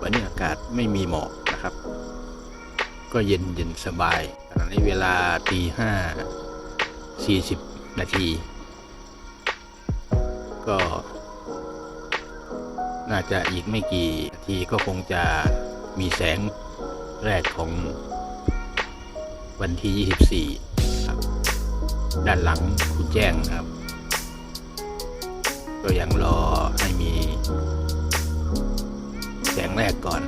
วันนี้อากาศไม่มีหมอกนะครับ ก็เย็นเย็นสบายขณะนี้เวลาตีห้าสี่สิบนาที ก็ น่าจะอีกไม่กี่นาทีก็คงจะมีแสงแรกของวันที่ 24 ครับ ด้านหลังคุณแจ้งครับ ก็ยังรอให้มี แสงแรกก่อน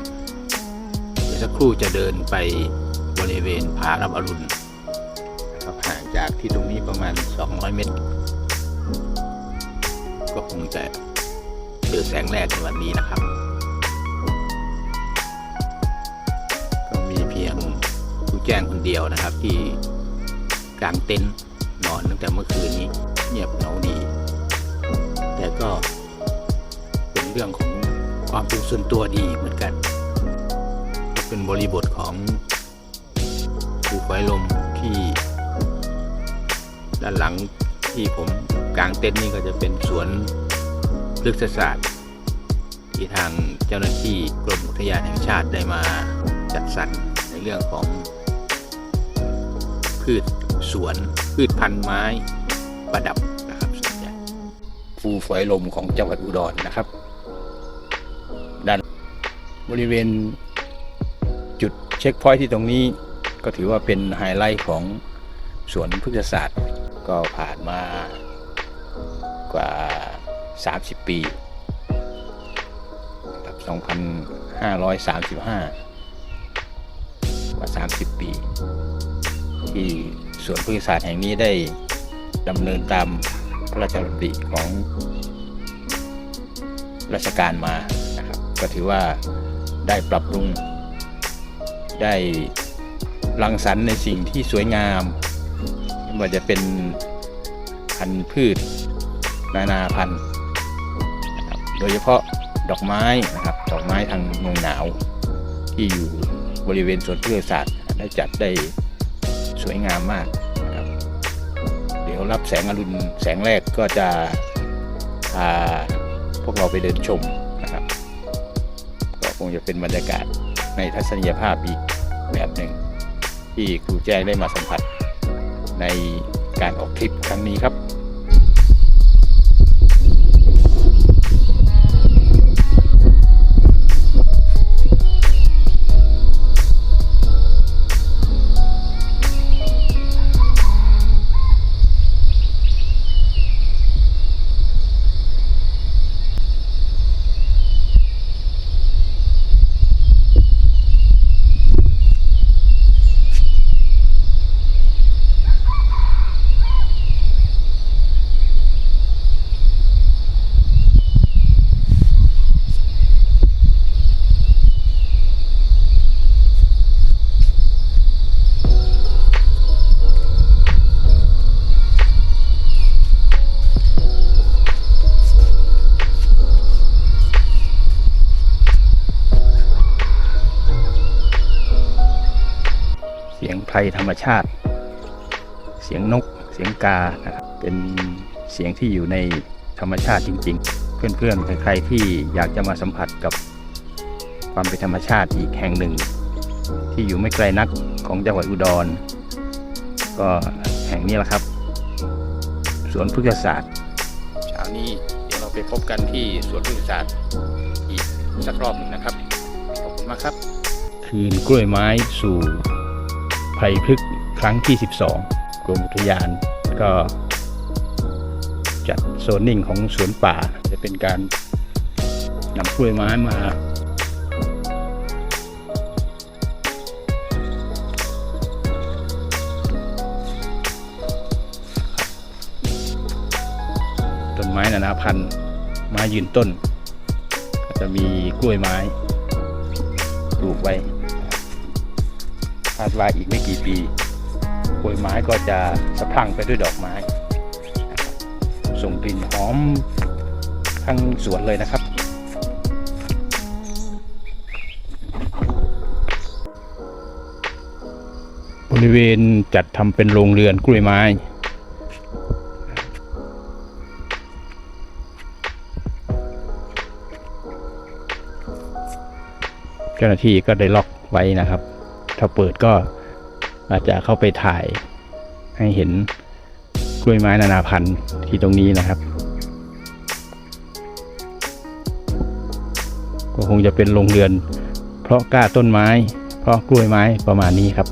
เดี๋ยวสักครู่จะเดินไปบริเวณผารับอรุณนะครับห่างจากที่ตรงนี้ประมาณ 200 เมตร ก็คงจะเจอแสงแรกในวันนี้นะครับ ก็มีเพียงผู้แจ้งคนเดียวนะครับที่กางเต็นท์นอนตั้งแต่เมื่อคืนนี้เงียบเหงาดี แต่ก็เป็นเรื่องของ ความเป็นส่วนตัวดีเหมือนกัน เป็นบริบทของภูไฟลมที่ ด้านหลังที่ผมกางเต็นท์นี่ก็จะเป็นสวนพฤกษศาสตร์ ที่ทางเจ้าหน้าที่กรมอุทยานแห่งชาติได้มาจัดสรรในเรื่องของ พืชสวนพืชพันธุ์ไม้ประดับนะครับส่วนใหญ่ภูฝอยลมของจังหวัดอุดรนะครับ ด้านบริเวณจุดเช็คพอยท์ที่ตรงนี้ก็ถือว่าเป็นไฮไลท์ของสวนพฤกษศาสตร์ ก็ผ่านมากว่า 30 ปีครับ2,535 กว่า 30 ปี ที่สวนพฤกษศาสตร์แห่งนี้ได้ดำเนินตามพระราชดำริของราชการมา ก็ถือว่าได้ปรับปรุง ได้รังสรรค์ในสิ่งที่สวยงามไม่ว่าจะเป็นพันธุ์พืช นานาพันธุ์โดยเฉพาะดอกไม้นะครับดอกไม้ทางเมืองหนาว ที่อยู่บริเวณสวนพฤกษศาสตร์ได้จัดได้สวยงามมากนะครับเดี๋ยวรับแสงอรุณแสงแรกก็จะพาพวกเราไปเดินชม คงจะเป็นบรรยากาศในทัศนียภาพอีกแบบหนึ่ง ที่ครูแจ้งได้มาสัมผัสในการออกทริปครั้งนี้ครับ เสียงไพรธรรมชาติ เสียงนก เสียงกานะครับเป็นเสียงที่อยู่ในธรรมชาติจริง ๆ เพื่อนๆ ใครๆที่อยากจะมาสัมผัสกับความเป็นธรรมชาติอีกแห่งหนึ่ง ที่อยู่ไม่ไกลนักของจังหวัดอุดร ก็แห่งนี้แหละครับ สวนพฤกษศาสตร์เช้านี้เดี๋ยวเราไปพบกันที่สวนพฤกษศาสตร์อีกสักรอบหนึ่งนะครับ ขอบคุณมากครับ คืนกล้วยไม้สู่ ไผ่พฤกษ์ครั้งที่ 12 กรมอุทยานก็จัดโซนนิ่งของสวนป่า จะเป็นการนำกล้วยไม้มาต้นไม้นานาพันธุ์ไม้ยืนต้น ก็จะมีกล้วยไม้ปลูกไว้ คาดว่าอีกไม่กี่ปีกล้วยไม้ก็จะสะพังไปด้วยดอกไม้ ส่งกลิ่นหอมทั้งสวนเลยนะครับ บริเวณจัดทำเป็นโรงเรือนกล้วยไม้เจ้าหน้าที่ก็ได้ล็อกไว้นะครับ ถ้าเปิดก็อาจจะเข้าไปถ่ายให้เห็นกล้วยไม้นานาพันธุ์ที่ตรงนี้นะครับ ก็คงจะเป็นโรงเรือน เพราะกล้าต้นไม้ เพราะกล้วยไม้ประมาณนี้ครับ